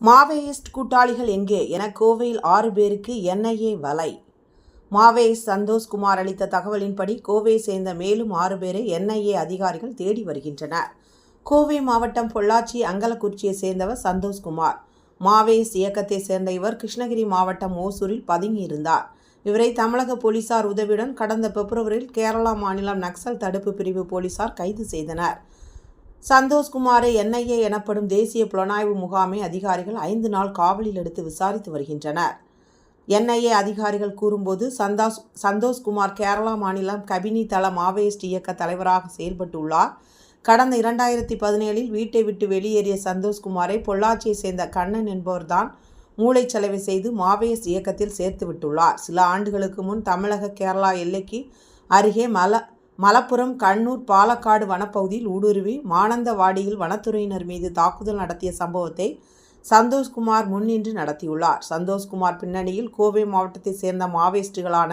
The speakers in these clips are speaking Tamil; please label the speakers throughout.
Speaker 1: மாவேயிஸ்ட் கூட்டாளிகள் எங்கே? என கோவையில் ஆறு பேருக்கு என்ஐஏ வலை. மாவேயிஸ்ட் சந்தோஷ்குமார் அளித்த தகவலின்படி கோவையை சேர்ந்த மேலும் ஆறு பேரை என்ஐஏ அதிகாரிகள் தேடி வருகின்றனர். கோவை மாவட்டம் பொள்ளாச்சி அங்கலக்குறிச்சியை சேர்ந்தவர் சந்தோஷ்குமார் மாவேயிஸ்ட் இயக்கத்தை சேர்ந்த இவர் கிருஷ்ணகிரி மாவட்டம் ஓசூரில் பதுங்கியிருந்தார் இவரை தமிழக போலீசார் உதவியுடன் கடந்த பிப்ரவரியில் கேரளா மாநிலம் நக்சல் தடுப்பு பிரிவு போலீசார் கைது செய்தனர். சந்தோஷ்குமாரை என்ஐஏ எனப்படும் தேசிய புலனாய்வு முகாமை அதிகாரிகள் ஐந்து நாள் காவலில் எடுத்து விசாரித்து வருகின்றனர். என்ஐஏ அதிகாரிகள் கூறும்போது சந்தாஸ் சந்தோஷ்குமார் கேரளா மாநிலம் கபினி தள மாவோயிஸ்ட் இயக்க தலைவராக செயல்பட்டுள்ளார். கடந்த இரண்டாயிரத்தி பதினேழில் வீட்டை விட்டு வெளியேறிய சந்தோஷ்குமாரை பொள்ளாச்சியை சேர்ந்த கண்ணன் என்பவர்தான் மூளைச்சலவை செய்து மாவோயிஸ்ட் இயக்கத்தில் சேர்த்து விட்டுள்ளார் சில ஆண்டுகளுக்கு முன் தமிழக கேரளா எல்லைக்கு அருகே மல மலப்புரம் கண்ணூர் பாலக்காடு வனப்பகுதியில் ஊடுருவி மானந்தவாடியில் வனத்துறையினர் மீது தாக்குதல் நடத்திய சம்பவத்தை சந்தோஷ்குமார் முன்னின்று நடத்தியுள்ளார். சந்தோஷ்குமார் பின்னணியில் கோவை மாவட்டத்தைச் சேர்ந்த மாவோயிஸ்டுகளான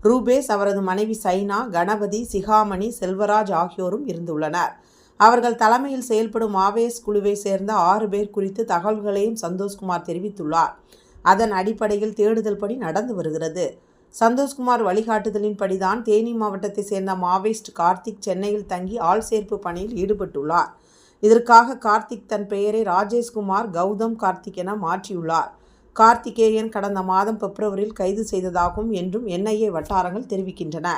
Speaker 1: ரூபேஷ் அவரது மனைவி சைனா கணபதி சிகாமணி செல்வராஜ் ஆகியோரும் இருந்துள்ளனர். அவர்கள் தலைமையில் செயல்படும் மாவேஸ் குழுவை சேர்ந்த ஆறு பேர் குறித்து தகவல்களையும் சந்தோஷ்குமார் தெரிவித்துள்ளார். அதன் அடிப்படையில் தேடுதல் பணி நடந்து வருகிறது. சந்தோஷ்குமார் வழிகாட்டுதலின்படிதான் தேனி மாவட்டத்தை சேர்ந்த மாவோயிஸ்ட் கார்த்திக் சென்னையில் தங்கி ஆள் சேர்ப்பு பணியில் ஈடுபட்டுள்ளார். இதற்காக கார்த்திக் தன் பெயரை ராஜேஷ்குமார் கௌதம் கார்த்திக் என மாற்றியுள்ளார். கார்த்திகேயன் கடந்த மாதம் பிப்ரவரியில் கைது செய்ததாகும் என்றும் என்ஐஏ வட்டாரங்கள் தெரிவிக்கின்றன.